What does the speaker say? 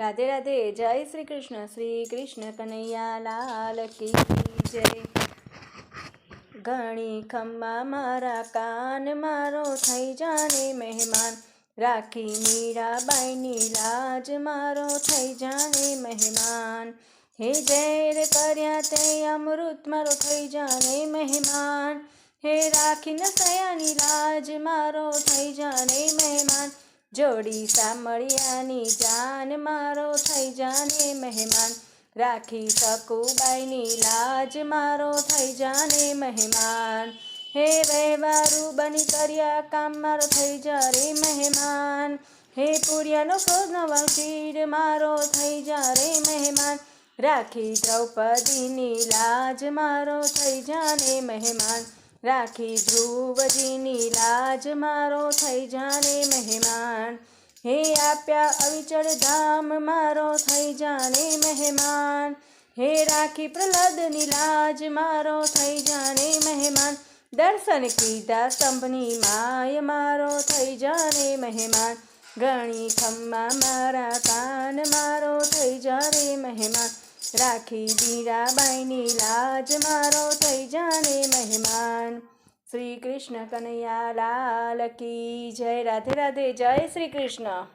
રાધે રાધે જય શ્રી કૃષ્ણ શ્રી કૃષ્ણ કનૈયા લાલ કી જય ઘણી ખમ્મા મારા કાન મારો થઈ જાને મહેમાન રાખી મીરાબાઈની લાજ મારો થઈ જાને મહેમાન હે ઝેર કર્યા તે અમૃત મારો થઈ જાને મહેમાન હે રાખીને સયાની લાજ મારો થઈ જાને મહેમાન જોડી સામળિયાની જાન મારો થઈ જાને મહેમાન. રાખી શકુબાઈની લાજ મારો થઈ જાને મહેમાન. હે વહેવારું બની કર્યા કામ મારો થઈ જા રે મહેમાન. હે પુરિયાનો ફોજનો વંશીર મારો થઈ જા રે મહેમાન. રાખી દ્રૌપદીની લાજ મારો થઈ જાને મહેમાન. રાખી ધ્રુવજીની લાજ મારો થઈ જાને મહેમાન. હે આપ્યા અવિચળ ધામ મારો થઈ જાને મહેમાન. હે રાખી પ્રહલાદની લાજ મારો થઈ જાને મહેમાન. દર્શન કીધા સ્તંભની માય મારો થઈ જાને મહેમાન. ગણી ખમ્મા મારા કાન મારો થઈ જાને મહેમાન. રાખી મીરાબાઈની લાજ, મારો થઈ જાને મહેમાન. શ્રી કૃષ્ણ કનૈયા લાલ કી જય. રાધે રાધે જય શ્રી કૃષ્ણ.